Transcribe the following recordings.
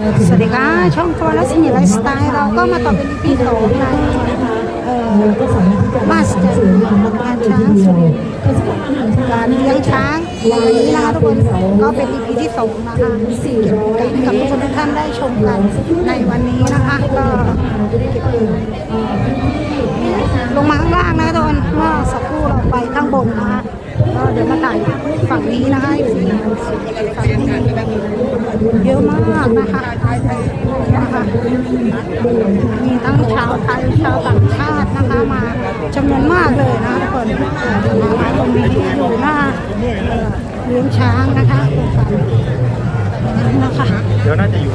สวัสดีค่ะ ช่องตัวและสินไลฟ์สไตล์เราก็มาต่อเป็น EP สองในมาสเตอร์งานช้างสุรินการเลี้ยงช้างวันนี้นะคะทุกคนก็เป็น EP ที่สองนะคะเก็บกันกับทุกคนทุกท่านได้ชมกันในวันนี้นะคะก็ลงมาข้างล่างนะทุกคนเมื่อสักครู่เราไปข้างบนนะคะ ดี๋ยวมาถ่ายฝั่งนี้นะคะอยู่ฝั่งนี้เยอะมากนะคะนะคะมีทั้งชาวไทยชาวต่างชาตินะคะมาจำนวนมากเลยนะทุกคนมาตรงนี้อยู่หน้าเอ่อเลี้ยงช้างนะคะนะคะเดี๋ยวน่าจะอยู่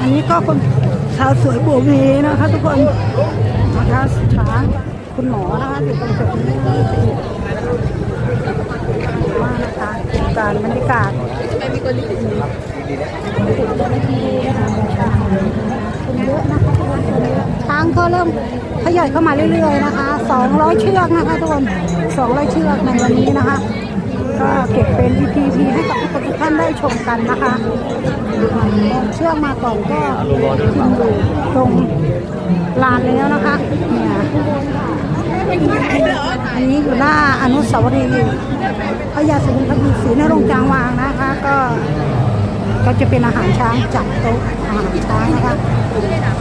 อันนี้ก็คนสาวสวยบัววีนะคะทุกคน นะคะช้างคุณหมอนะคะอยู่ตรงจุดนี้มากนะคะการบรรยากาศคุณเยอะนะคะทุกคนเยอะช้างก็เริ่มทยอยเข้ามาเรื่อยๆนะคะ 200 เชือกนะคะทุกคน 200 เชือกในวันนี้นะคะ ก็เก็บเป็น EP ให้กับทุกทุกท่านได้ชมกันนะคะ เชือกมาก่อนก็ขึ้นอยู่ตรง ลานแล้วนะคะเนี่ยอันนี้อยู่หน้าอนุสาวรีย์พระยาสุรินทร์ศรีนรงจางวางนะคะ ก็ก็จะเป็นอาหารช้างจัดโต๊ะอาหารช้างนะคะ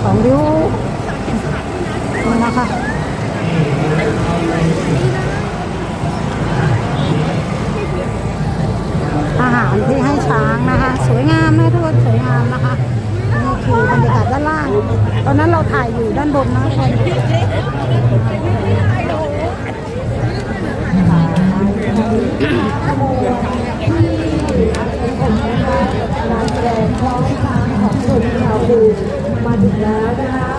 ของริ้วนี่นะคะอาหารที่ให้ช้างนะคะ สวยงามนะทุกคนสวยงามนะคะ คือบรรยากาศด้านล่าง ตอนนั้นเราถ่ายอยู่ด้านบนนะคนกคนนี่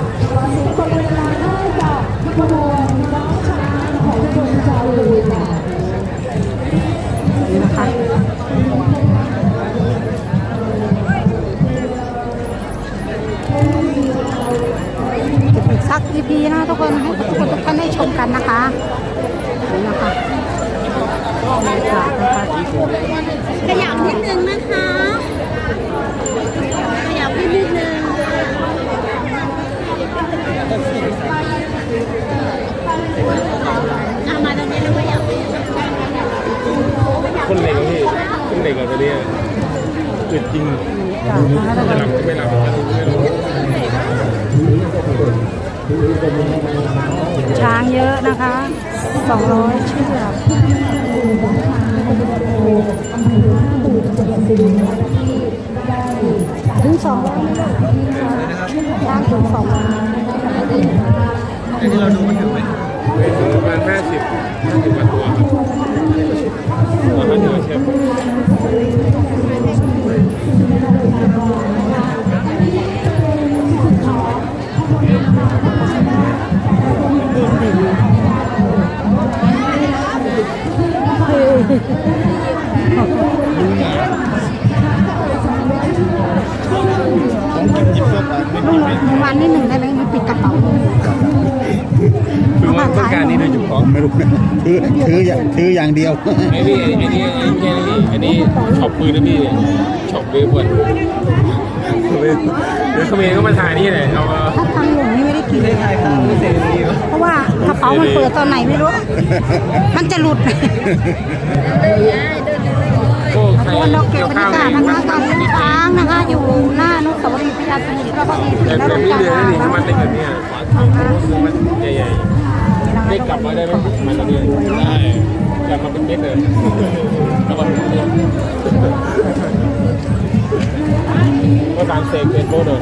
บรรยากาศนะคะขยับนิดนึงนะคะขยับนิดนึงมาตรงนี้แล้วขยับคนเหล็กพี่คนเหล็กอะตัวนี้อึดจริงบรรยากาศนะคะจะหลับไม่หลับไม่รู้ช้างเยอะนะคะ 200 เชือก ถึง200ไม่ได้ช้างถึง200ไอ้ที่เราดูมันถึงไหมถึงประมาณห้าสิบ ลุงลุงวันนิดหนึ่งได้ไหมมันปิดกระเป๋าคือว่าต้องการนี่โดยเฉพาะไม่รู้นะถือถืออย่างถืออย่างเดียวไอ้นี่ไอ้นี่ไอ้แค่นี้ไอ้นี่ช็อปปืนนะพี่ช็อปปืนหมดเดี๋ยวเขมรก็มาถ่ายนี่แหละเอาถ้าทางหลวงนี่ไม่ได้กินเลยเพราะว่ากระเป๋ามันเปิดตอนไหนไม่รู้ มันจะหลุดโอ้ใคร วันเราเก็บบรรยากาศนะคะการเลี้ช้างนะคะ อยู่หน้าอนุสาวรีย์พระยาสุรินทร์พระบรมศรีแต่นแต่รงค์ไม่จาเหลือวานี่งมันเป็นแบบนี้ยมันใหญ่ๆได้กลับมาได้ไหมมันตอนนี้ได้กลับมาเป็นเม็ดเลยกลับมาเป็นเม็ดก็ตามเซกเป็นโมเดล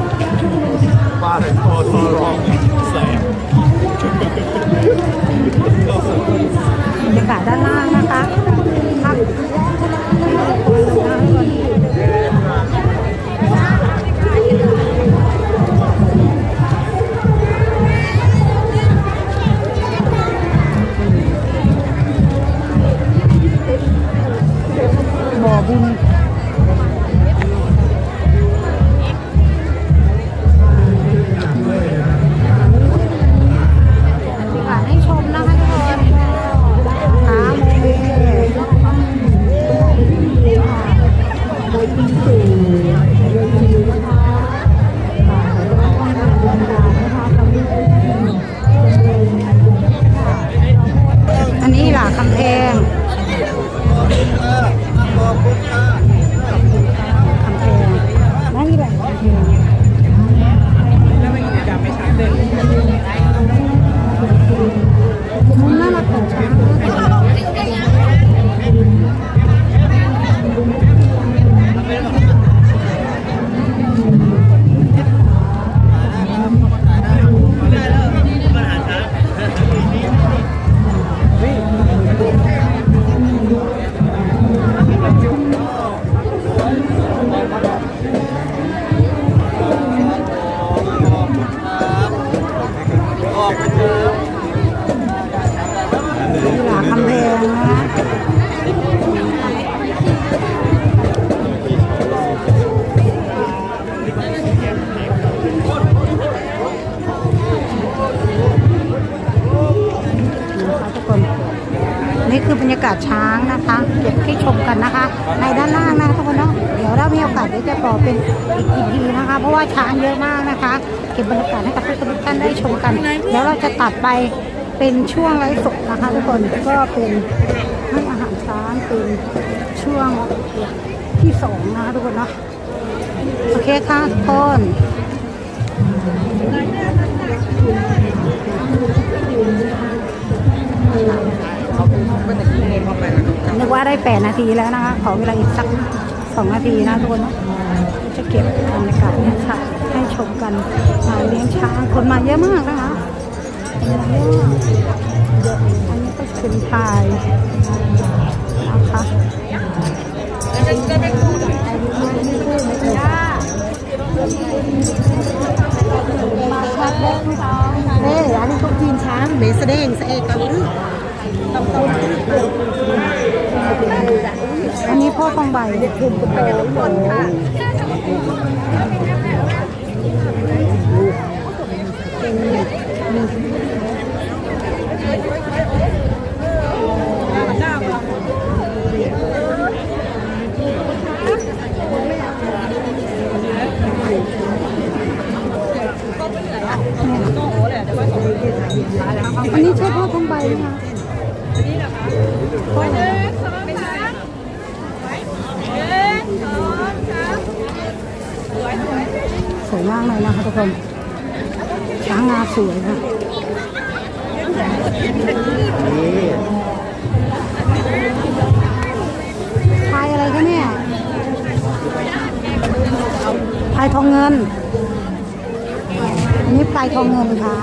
บ้าเลยพอทอร้องใส่บรรยากาศด้านล่างนะคะพับากาศช้างนะคะเก็บให้ชมกันนะคะ ในด้านล่างนะทุกคนเนาะเดี๋ยวเรามีโอกาสเดี๋ยวจะต่อเป็นอีกอีพีนะคะ เพราะว่าช้างเยอะมากนะคะ เก็บบรรยากาศให้กับทุกท่านได้ชมกันเดี๋ยวเราจะตัดไปเป็นช่วงไลฟ์สดนะคะ ทุกคนก็เป็นให้อาหารช้างเป็นช่วงที่สองนะคะทุกคนเนาะโอเคค่ะทุกคน นึกว่าได้แปดนาทีแล้วนะคะ ขอเวลาอีกสักสองนาทีนะทุกคนเนอะจะเก็บบรรยากาศให้ค่ะ ให้ชมกันงานเลี้ยงช้างคนมาเยอะมากนะคะคนมาเยอะเยอะอันนี้ก็เป็นพายนะคะเอ้ยอันนี้ก็กินช้างเมสเด้งสเอกกันอั อันนี้พ่อทองใบเด็กกลุ่มกระโตทุกคนค่ะ สวยมากเลยนะคะทุกคนช้างงาสวยค่ะพายอะไรคะเนี่ยพายทองเงิน อันนี้พายทองเงินค่ะ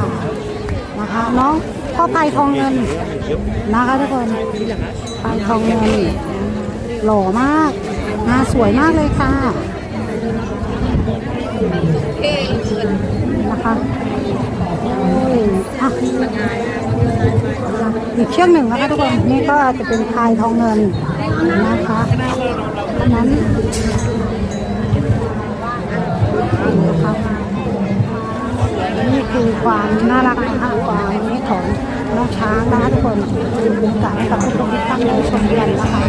นะคะน้องพ่อพายทองเงิน นะคะทุกคนพายทองเงิน หล่อมากงาสวยมากเลยค่ะ นะคะอะอีกเชือกหนึ่งนะคะทุกคนนี่ก็จะเป็นพายทองเงินนะคะอันนั้นนะคะนี่คือความน่ารักนะคะความนี้ของน้องช้างนะคะทุกคนเป็นการให้กับทุกคนที่ตั้งใจชมกันนะคะ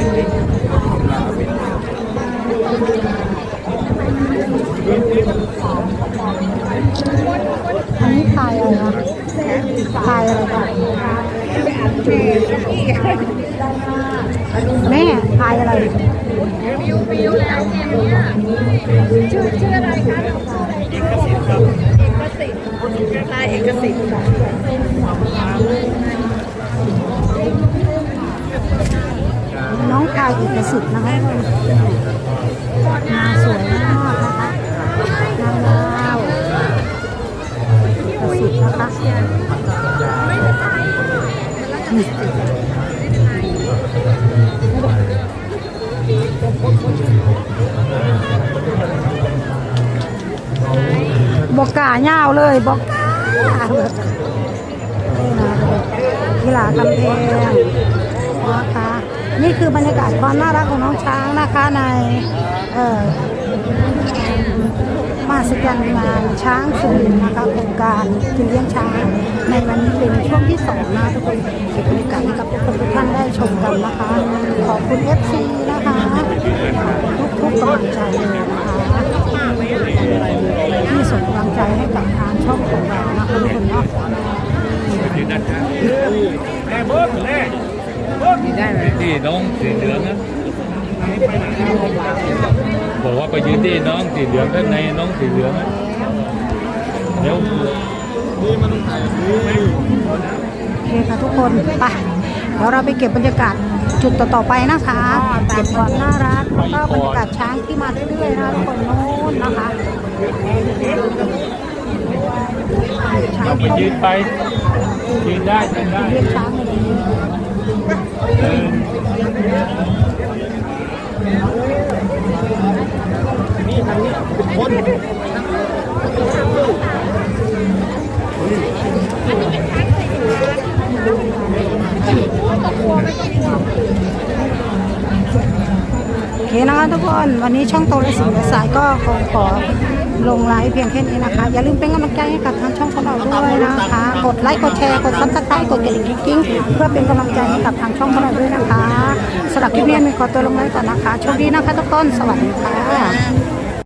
อันนี้พายอะไรคะพายอะไรคะแม่พายอะไรบิวบิวแล้วเรียนรู้อะเอกสิทธิ์น้องพายเอกสิทธิ์นะคะทุกคนงาสวยมาก บอกกาเงาเลยบอกกากีฬากำแพงนะคะนี่คือบรรยากาศความน่ารักของน้องช้างนะคะในเอ่อ มาสจันงานช้างสุรินนะคะโครงการกินเลี้ยงช้าง ในวันนี้เป็นช่วงที่สองนะทุกคนเก็บบรรยากาศให้กับทุกคนทุกท่านได้ชมกันนะคะ ขอบคุณ FC นะคะทุกๆกำลังใจเลยนะคะที่ส่งกำลังใจให้กับทางช่องของเรานะคะทุกคนเนาะแม่เบิ้ลแม่เบิ้ลได้ไหมที่น้องสีเหลืองนะ ไปยืนที่น้องสีเหลืองข้างในน้องสีเหลืองอะเดี๋ยวนี่มันต้องถ่ายนี่โอเคค่ะทุกคนไปเดี๋ยวเราไปเก็บบรรยากาศจุดต่อๆไปนะคะเก็บความน่ารักแล้วก็บรรยากาศช้างที่มาเรื่อยๆนะทุกคนโน้นนะคะช้างเราไปยืนไปยืนได้ยืนได้เรียกช้างเลยเออ โอเคนะคะทุกคน วันนี้ช่องโตและสิงห์สายก็ขอขอ ลงไลฟ์เพียงแค่นี้นะคะ อย่าลืมเป็นกำลังใจให้กับทางช่องของเราด้วยนะคะ กดไลค์กดแชร์กดซับสไครต์กดกระดิ่งกิ๊งเพื่อเป็นกำลังใจให้กับทางช่องของเราด้วยนะคะสำหรับคลิปนี้มีขอตัวลงไลฟ์ก่อนนะคะโชคดีนะคะทุกคนสวัสดีค่ะ